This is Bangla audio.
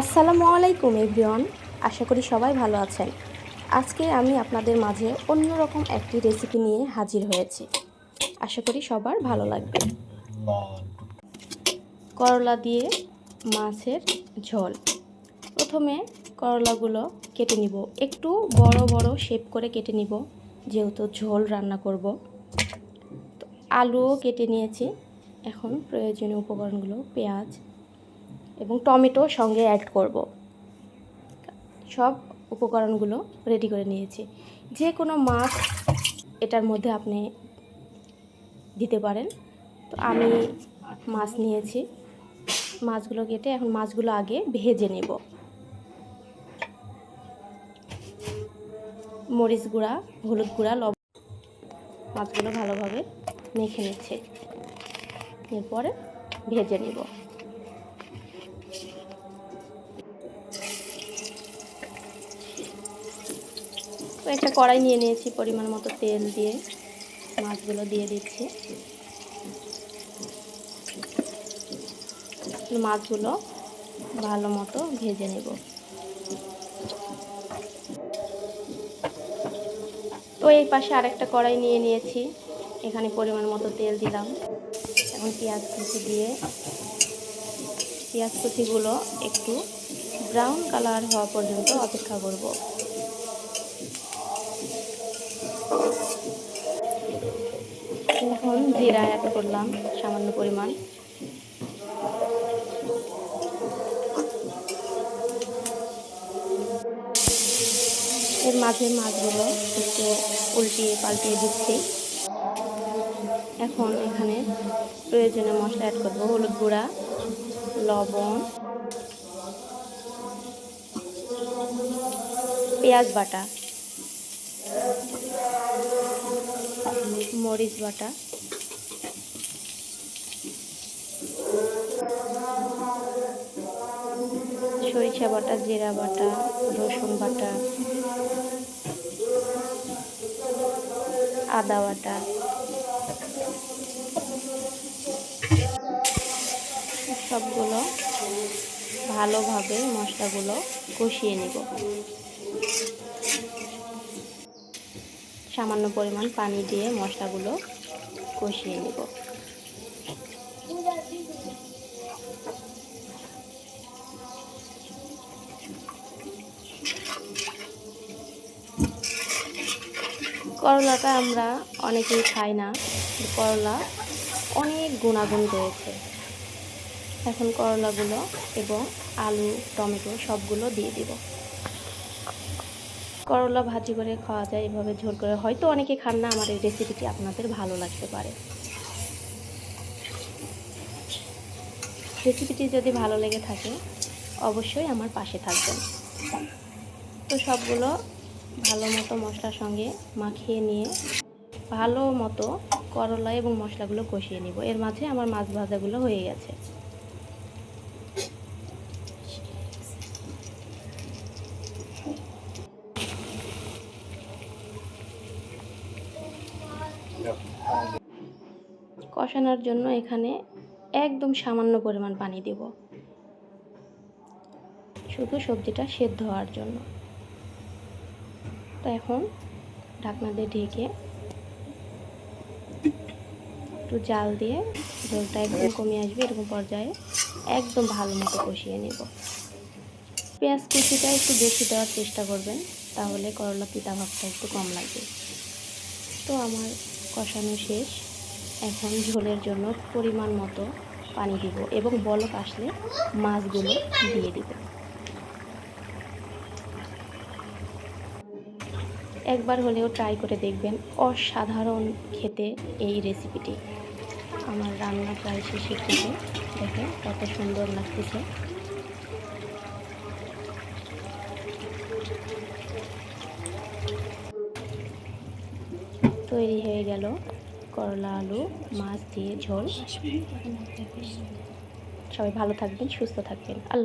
আসসালামু আলাইকুম, এভরিওয়ান। আশা করি সবাই ভালো আছেন। আজকে আমি আপনাদের মাঝে অন্যরকম একটি রেসিপি নিয়ে হাজির হয়েছি। আশা করি সবার ভালো লাগবে। করলা দিয়ে মাছের ঝোল। প্রথমে করলাগুলো কেটে নিব। একটু বড় বড় শেপ করে কেটে নিব, যেহেতু ঝোল রান্না করব। আলুও কেটে নিয়েছি। এখন প্রয়োজনীয় উপকরণগুলো পেঁয়াজ এবং টমেটো সঙ্গে অ্যাড করব। সব উপকরণগুলো রেডি করে নিয়েছি। যে কোনো মাছ এটার মধ্যে আপনি দিতে পারেন। তো আমি মাছ নিয়েছি। মাছগুলো কেটে এখন মাছগুলো আগে ভেজে নেব। মরিচ গুঁড়া, হলুদ গুঁড়া, লব মাছগুলো ভালোভাবে মেখে নিচ্ছে। এরপরে ভেজে নেব। তো একটা কড়াই নিয়ে নিয়েছি পরিমাণ মতো তেল দিয়ে। মাছগুলো দিয়ে দিচ্ছি। মাছগুলো ভালো মতো ভেজে নেব। তো এই পাশে আরেকটা কড়াই নিয়ে নিয়েছি। এখানে পরিমাণ মতো তেল দিলাম। এখন পেঁয়াজ কুচি দিয়ে পেঁয়াজ কুচিগুলো একটু ব্রাউন কালার হওয়া পর্যন্ত অপেক্ষা করব। এখন জিরা অ্যাড করলাম, সামান্য পরিমাণ। এর মাঝে মাছগুলো একটু উল্টিয়ে পাল্টিয়ে দিচ্ছি। এখন এখানে প্রয়োজনীয় মশলা অ্যাড করব, হলুদ গুঁড়া, লবণ, পেঁয়াজ বাটা। মরিচ বাটা। সরিষা বাটা, জিরা বাটা, রসুন বাটা, আদা বাটা। সবগুলো ভালোভাবে মশলাগুলো কষিয়ে নেব। সামান্য পরিমাণ পানি দিয়ে মশলাগুলো কষিয়ে নেব। করলাটা আমরা অনেকেই খাই না করলা অনেক গুণাগুণ রয়েছে। এখন করলাগুলো এবং আলু, টমেটো সবগুলো দিয়ে দিব। করলা ভাজি করে খাওয়া যায়, এভাবে ঝোল করে। হয়তো অনেকে খান না, আমার এই রেসিপিটি আপনাদের ভালো লাগতে পারে। রেসিপিটি যদি ভালো লেগে থাকে, অবশ্যই আমার পাশে থাকবেন। তো সবগুলো ভালো মতো মশলার সঙ্গে মাখিয়ে নিয়ে ভালো মতো করলা এবং মশলাগুলো কষিয়ে নিব। এর মাঝে আমার মাছ ভাজাগুলো হয়ে গেছে। কষানোর জন্য এখানে একদম সামান্য পরিমাণ পানি দেব। শুধু সবজিটা সেদ্ধ হওয়ার জন্য। তো এখন ঢাকনা দিয়ে ঢেকে একটু জাল দিয়ে ঝোলটা একদম কমে আসবে, এরকম পর্যায়ে একদম ভালো মতো কষিয়ে নেব। পেঁয়াজ কুচিটা একটু বেশি দেওয়ার চেষ্টা করবেন, তাহলে করলা পিতা ভাবটা একটু কম লাগবে। তো আমার কষানো শেষ। এখন ঝোলের জন্য পরিমাণ মতো পানি দিব এবং বলক আসলে মাছগুলো দিয়ে দিব। একবার হলেও ট্রাই করে দেখবেন অসাধারণ খেতে এই রেসিপিটি আমার রান্না প্রায় শেষের দিকে। দেখেন কত সুন্দর লাগতেছে। তৈরি হয়ে গেল করলা আলু মাছ দিয়ে ঝোল। সবাই ভালো থাকবেন সুস্থ থাকবেন। আল্লাহ